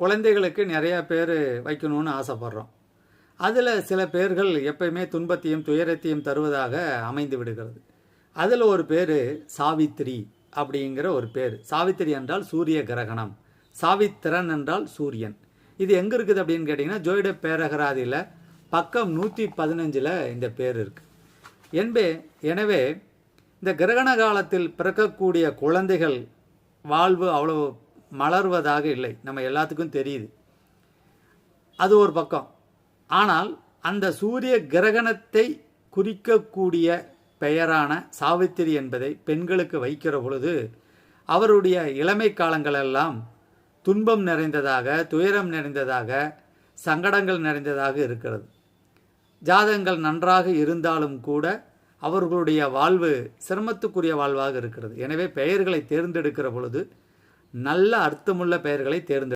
குழந்தைகளுக்கு நிறைய பேர் வைக்கணும்னு ஆசைப்பட்றோம். அதில் சில பேர்கள் எப்பயுமே துன்பத்தையும் துயரத்தையும் தருவதாக அமைந்து விடுகிறது. அதில் ஒரு பேர் சாவித்திரி அப்படிங்கிற ஒரு பேர். சாவித்திரி என்றால் சூரிய கிரகணம். சாவித்திரன் என்றால் சூரியன். இது எங்கே இருக்குது அப்படின்னு கேட்டிங்கன்னா ஜோயிட பேரகராதியில் பக்கம் நூற்றி பதினஞ்சில் இந்த பேர் இருக்குது என்பே எனவே இந்த கிரகண காலத்தில் பிறக்கக்கூடிய குழந்தைகள் வாழ்வு அவ்வளோ மலர்வதாக இல்லை. நம்ம எல்லாத்துக்கும் தெரியுது. அது ஒரு பக்கம். ஆனால் அந்த சூரிய கிரகணத்தை குறிக்கக்கூடிய பெயரான சாவித்திரி என்பதை பெண்களுக்கு வைக்கிற பொழுது அவருடைய இளமை காலங்களெல்லாம் துன்பம் நிறைந்ததாக துயரம் நிறைந்ததாக சங்கடங்கள் நிறைந்ததாக இருக்கிறது. ஜாதகங்கள் நன்றாக இருந்தாலும் கூட அவர்களுடைய வாழ்வு சிரமத்துக்குரிய வாழ்வாக இருக்கிறது. எனவே பெயர்களை தேர்ந்தெடுக்கிற பொழுது நல்ல அர்த்தமுள்ள பெயர்களை தேர்ந்தெடு